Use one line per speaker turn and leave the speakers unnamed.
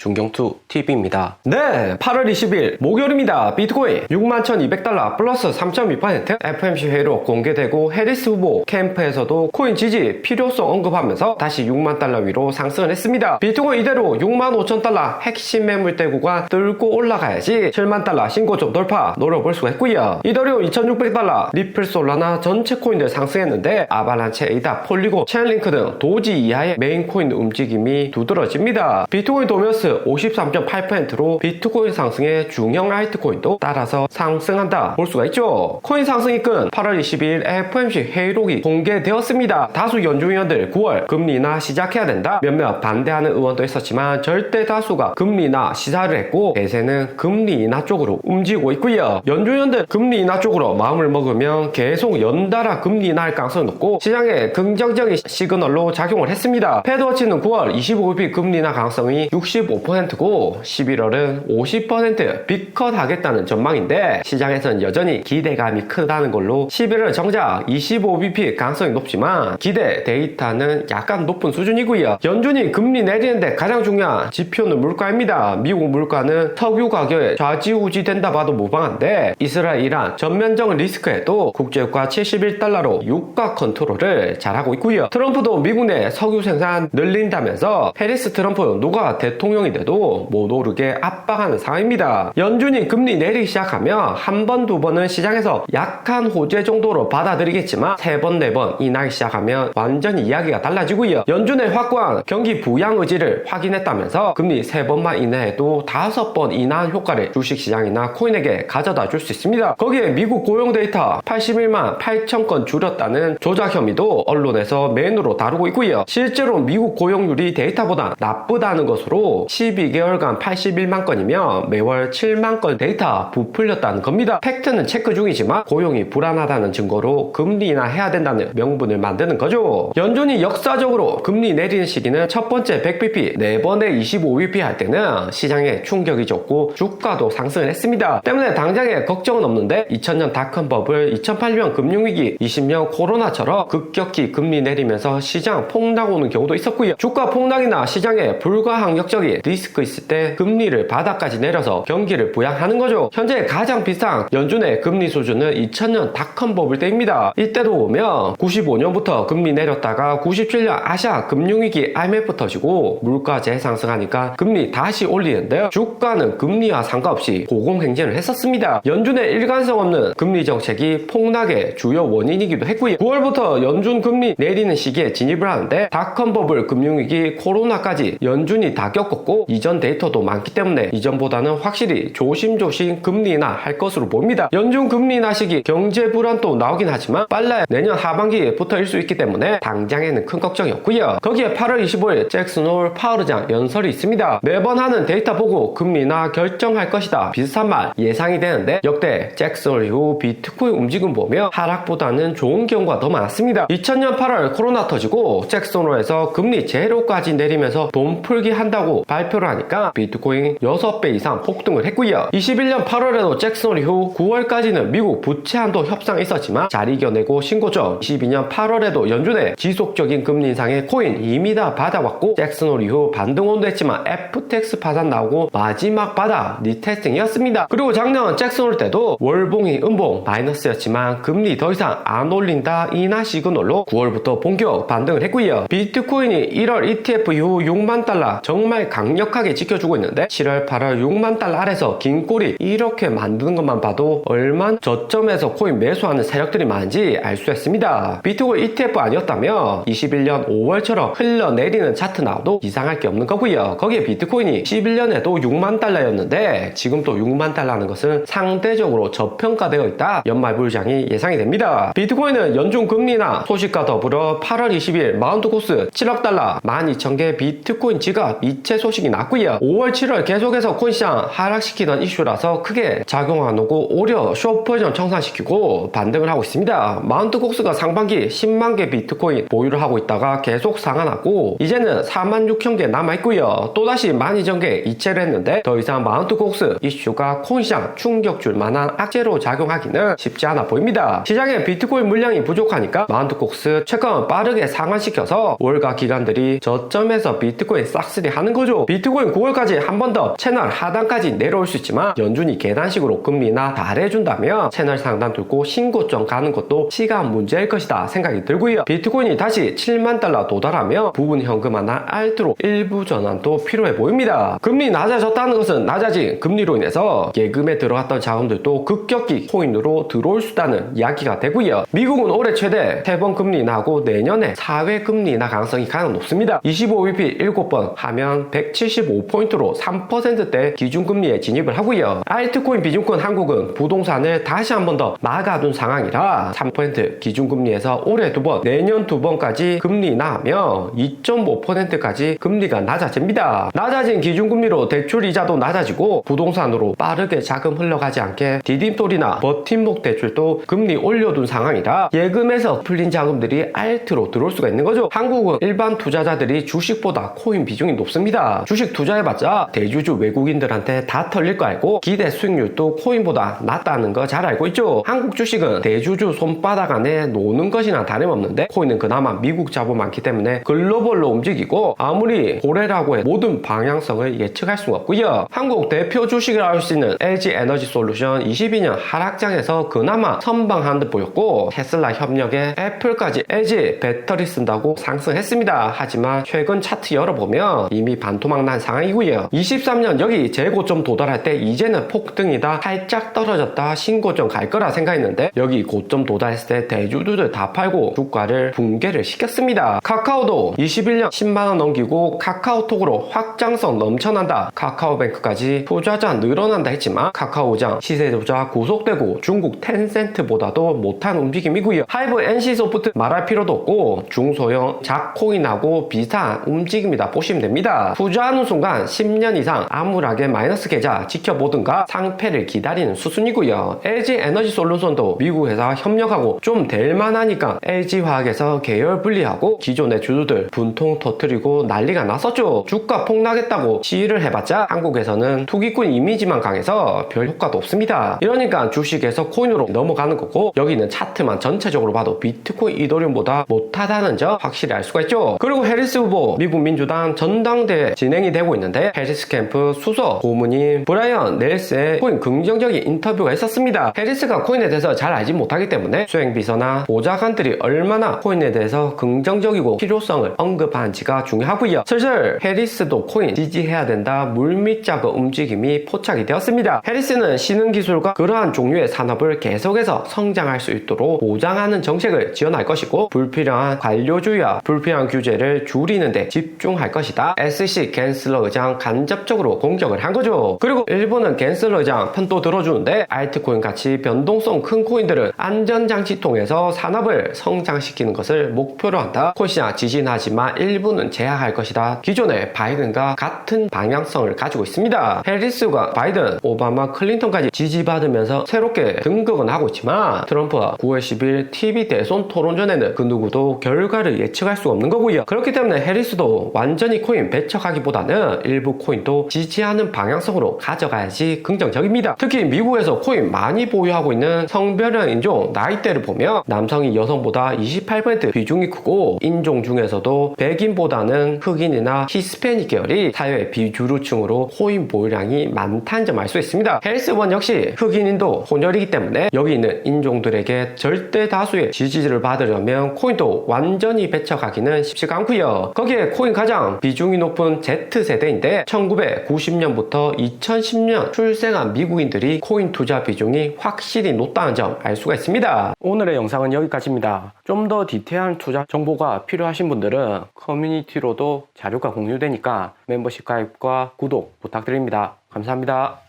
중경투 TV입니다.
네, 8월 20일 목요일입니다. 비트코인 61,200달러 플러스 3.2% FMC 회의로 공개되고 해리스 후보 캠프에서도 코인 지지 필요성 언급하면서 다시 6만 달러 위로 상승을 했습니다. 비트코인 이대로 6만 5천 달러 핵심 매물 대 구간 뚫고 올라가야지 7만 달러 신고점 돌파 노려볼 수가 있고요. 이더리움 2,600달러, 리플 솔라나 전체 코인들 상승했는데 아발란체, 에이다, 폴리고, 체인링크 등 도지 이하의 메인 코인 움직임이 두드러집니다. 비트코인 도면스 53.8%로 비트코인 상승에 중형 알트코인도 따라서 상승한다 볼 수가 있죠. 코인 상승 이 끈 8월 22일 FOMC 회의록이 공개되었습니다. 다수 연준위원들 9월 금리 인하 시작해야 된다. 몇몇 반대하는 의원도 있었지만 절대 다수가 금리 인하 시사를 했고 대세는 금리 인하 쪽으로 움직이고 있고요. 연준위원들 금리 인하 쪽으로 마음을 먹으면 계속 연달아 금리 인하할 가능성이 높고 시장에 긍정적인 시그널로 작용을 했습니다. 패드워치는 9월 25일 금리 인하 가능성이 65%고 11월은 50% 빅컷 하겠다는 전망인데 시장에선 여전히 기대감이 크다는 걸로 11월 정작 25bp 가능성이 높지만 기대 데이터는 약간 높은 수준이고요. 연준이 금리 내리는데 가장 중요한 지표는 물가입니다. 미국 물가는 석유 가격에 좌지우지 된다 봐도 무방한데 이스라엘 이란 전면적 리스크에도 국제유가 71달러로 유가 컨트롤을 잘하고 있고요. 트럼프도 미국 내 석유 생산 늘린다면서 해리스 트럼프 누가 대통령 이 돼도 못 오르게 압박하는 상황입니다. 연준이 금리 내리기 시작하면 한 번, 두 번은 시장에서 약한 호재 정도로 받아들이겠지만 세 번, 네번 인하기 시작하면 완전히 이야기가 달라지고요. 연준의 확고한 경기 부양 의지를 확인했다면서 금리 세 번만 인하해도 다섯 번 인하한 효과를 주식시장이나 코인에게 가져다 줄 수 있습니다. 거기에 미국 고용 데이터 81만 8천 건 줄였다는 조작 혐의도 언론에서 메인으로 다루고 있고요. 실제로 미국 고용률이 데이터보다 나쁘다는 것으로 12개월간 81만 건이며 매월 7만 건 데이터 부풀렸다는 겁니다. 팩트는 체크 중이지만 고용이 불안하다는 증거로 금리 인하 해야 된다는 명분을 만드는 거죠. 연준이 역사적으로 금리 내리는 시기는 첫 번째 100bp, 네 번에 25bp 할 때는 시장에 충격이 줬고 주가도 상승을 했습니다. 때문에 당장에 걱정은 없는데 2000년 닷컴 버블, 2008년 금융위기, 20년 코로나처럼 급격히 금리 내리면서 시장 폭락 오는 경우도 있었고요. 주가 폭락이나 시장에 불가항력적인 리스크 있을 때 금리를 바닥까지 내려서 경기를 부양하는 거죠. 현재 가장 비싼 연준의 금리 수준은 2000년 닷컴 버블 때입니다. 이때도 보면 95년부터 금리 내렸다가 97년 아시아 금융위기 IMF 터지고 물가 재 상승하니까 금리 다시 올리는데요. 주가는 금리와 상관없이 고공행진을 했었습니다. 연준의 일관성 없는 금리 정책이 폭락의 주요 원인이기도 했고요. 9월부터 연준 금리 내리는 시기에 진입을 하는데 닷컴 버블 금융위기 코로나까지 연준이 다 겪었고 이전 데이터도 많기 때문에 이전보다는 확실히 조심조심 금리 인하 할 것으로 봅니다. 연준 금리 인하 시기 경제 불안도 나오긴 하지만 빨라야 내년 하반기부터일 수 있기 때문에 당장에는 큰 걱정이 없고요. 거기에 8월 25일 잭슨홀 파워르장 연설이 있습니다. 매번 하는 데이터 보고 금리 인하 결정할 것이다. 비슷한 말 예상이 되는데 역대 잭슨홀 이후 비트코인 움직임 보면 하락보다는 좋은 경우가 더 많았습니다. 2000년 8월 코로나 터지고 잭슨홀에서 금리 제로까지 내리면서 돈 풀기 한다고 발 표를 하니까 비트코인 6배 이상 폭등을 했고요. 21년 8월에도 잭슨 이후 9월까지는 미국 부채 한도 협상이 있었지만 잘 이겨내고 신고점 22년 8월에도 연준의 지속적인 금리 인상에 코인 이미 다 받아왔고 잭슨 이후 반등온도 했지만 FTX 파산 나오고 마지막 바닥 리테스팅이었습니다. 그리고 작년 잭슨 때도 월봉이 음봉 마이너스였지만 금리 더 이상 안 올린다 인하 시그널로 9월부터 본격 반등을 했고요. 비트코인이 1월 ETF 이후 6만 달러 정말 강 력하게 지켜주고 있는데 7월 8월 6만 달러 아래서 긴 꼬리 이렇게 만드는 것만 봐도 얼만 저점에서 코인 매수하는 세력들이 많은지 알 수 있습니다. 비트코인 ETF 아니었다면 21년 5월처럼 흘러내리는 차트 나와도 이상할 게 없는 거고요. 거기에 비트코인이 11년에도 6만 달러였는데 지금 또 6만 달러라는 것은 상대적으로 저평가되어 있다. 연말 불장이 예상이 됩니다. 비트코인은 연준 금리나 소식과 더불어 8월 20일 마운트 코스 7억 달러 12,000개 비트코인 지갑 이체 소식 소식이 났고요. 5월, 7월 계속해서 코인 시장 하락시키던 이슈라서 크게 작용 안 오고 오히려 숏포지션 청산시키고 반등을 하고 있습니다. 마운트 곡스가 상반기 10만 개 비트코인 보유를 하고 있다가 계속 상한하고 이제는 4만 6천 개 남아 있고요. 또다시 12,000개 이체를 했는데 더 이상 마운트 곡스 이슈가 코인 시장 충격 줄 만한 악재로 작용하기는 쉽지 않아 보입니다. 시장에 비트코인 물량이 부족하니까 마운트 곡스 최근 빠르게 상한시켜서 월가 기관들이 저점에서 비트코인 싹쓸이 하는 거죠. 비트코인 9월까지 한 번 더 채널 하단까지 내려올 수 있지만 연준이 계단식으로 금리나 달해준다면 채널 상단 뚫고 신고점 가는 것도 시간 문제일 것이다 생각이 들고요. 비트코인이 다시 7만 달러 도달하며 부분 현금화나 알트로 일부 전환도 필요해 보입니다. 금리 낮아졌다는 것은 낮아진 금리로 인해서 예금에 들어갔던 자금들도 급격히 코인으로 들어올 수 있다는 이야기가 되고요. 미국은 올해 최대 3번 금리 인하고 내년에 4회 금리 인하 가능성이 가장 높습니다. 25bp 7번 하면 175포인트로 3%대 기준금리에 진입을 하고요. 알트코인 비중권 한국은 부동산을 다시 한 번 더 막아둔 상황이라 3% 기준금리에서 올해 두 번, 내년 두 번까지 금리 인하하며 2.5%까지 금리가 낮아집니다. 낮아진 기준금리로 대출 이자도 낮아지고 부동산으로 빠르게 자금 흘러가지 않게 디딤돌이나 버팀목 대출도 금리 올려둔 상황이라 예금에서 풀린 자금들이 알트로 들어올 수가 있는 거죠. 한국은 일반 투자자들이 주식보다 코인 비중이 높습니다. 주식 투자해봤자 대주주 외국인들한테 다 털릴 거 알고 기대 수익률도 코인보다 낮다는 거 잘 알고 있죠. 한국 주식은 대주주 손바닥 안에 노는 것이나 다름없는데 코인은 그나마 미국 자본 많기 때문에 글로벌로 움직이고 아무리 고래라고 해 모든 방향성을 예측할 수가 없고요. 한국 대표 주식을 알 수 있는 LG 에너지 솔루션 22년 하락장에서 그나마 선방한 듯 보였고 테슬라 협력에 애플까지 LG 배터리 쓴다고 상승했습니다. 하지만 최근 차트 열어보면 이미 반토막 난 상황이고요. 23년 여기 재고점 도달할 때 이제는 폭등이다 살짝 떨어졌다 신고점 갈 거라 생각했는데 여기 고점 도달했을 때 대주주들 다 팔고 주가를 붕괴를 시켰습니다. 카카오도 21년 10만원 넘기고 카카오톡으로 확장성 넘쳐난다. 카카오뱅크까지 투자자 늘어난다 했지만 카카오장 시세 조작 구속되고 중국 텐센트보다도 못한 움직임이고요. 하이브 NC소프트 말할 필요도 없고 중소형 작코인하고 비슷한 움직임이다 보시면 됩니다. 투자 하는 순간 10년 이상 암울하게 마이너스 계좌 지켜보든가 상패를 기다리는 수순이고요. LG 에너지 솔루션도 미국 회사 협력하고 좀 될 만하니까 LG 화학에서 계열 분리하고 기존의 주주들 분통 터트리고 난리가 났었죠. 주가 폭락했다고 시위를 해봤자 한국에서는 투기꾼 이미지만 강해서 별 효과도 없습니다. 이러니까 주식에서 코인으로 넘어가는 거고 여기는 차트만 전체적으로 봐도 비트코인 이더리움보다 못하다는 점 확실히 알 수가 있죠. 그리고 해리스 후보 미국 민주당 전당대 진 행이 되고 있는데 해리스 캠프 수석 고문인 브라이언 넬스의 코인 긍정적인 인터뷰가 있었습니다. 해리스가 코인에 대해서 잘 알지 못하기 때문에 수행비서나 보좌관들이 얼마나 코인에 대해서 긍정적이고 필요성을 언급하는지가 중요하고요. 슬슬 해리스도 코인 지지해야 된다 물밑 작업 움직임이 포착이 되었습니다. 해리스는 신흥 기술과 그러한 종류의 산업을 계속해서 성장할 수 있도록 보장하는 정책을 지원할 것이고 불필요한 관료주의와 불필요한 규제를 줄이는 데 집중할 것이다. SC 겐슬러 의장 간접적으로 공격을 한 거죠. 그리고 일본은 겐슬러 의장 편도 들어주는데 알트코인 같이 변동성 큰 코인들은 안전장치 통해서 산업을 성장시키는 것을 목표로 한다. 코시아 지진하지만 일부는 제약할 것이다. 기존의 바이든과 같은 방향성을 가지고 있습니다. 해리스가 바이든, 오바마, 클린턴까지 지지받으면서 새롭게 등극은 하고 있지만 트럼프와 9월 10일 TV 대선 토론 전에는 그 누구도 결과를 예측할 수 없는 거고요. 그렇기 때문에 해리스도 완전히 코인 배척하기보다 는 일부 코인도 지지하는 방향성으로 가져가야지 긍정적입니다. 특히 미국에서 코인 많이 보유하고 있는 성별형 인종 나이대를 보면 남성이 여성보다 28% 비중이 크고 인종 중에서도 백인보다는 흑인이나 히스패닉 계열이 사회 비주류층으로 코인 보유량이 많다는 점 알 수 있습니다. 헬스원 역시 흑인인도 혼혈이기 때문에 여기 있는 인종들에게 절대 다수의 지지를 받으려면 코인도 완전히 배척하기는 쉽지가 않고요. 거기에 코인 가장 비중이 높은 Z세대인데 1990년부터 2010년 출생한 미국인들이 코인 투자 비중이 확실히 높다는 점 알 수가 있습니다. 오늘의 영상은 여기까지입니다. 좀 더 디테일한 투자 정보가 필요하신 분들은 커뮤니티로도 자료가 공유되니까 멤버십 가입과 구독 부탁드립니다. 감사합니다.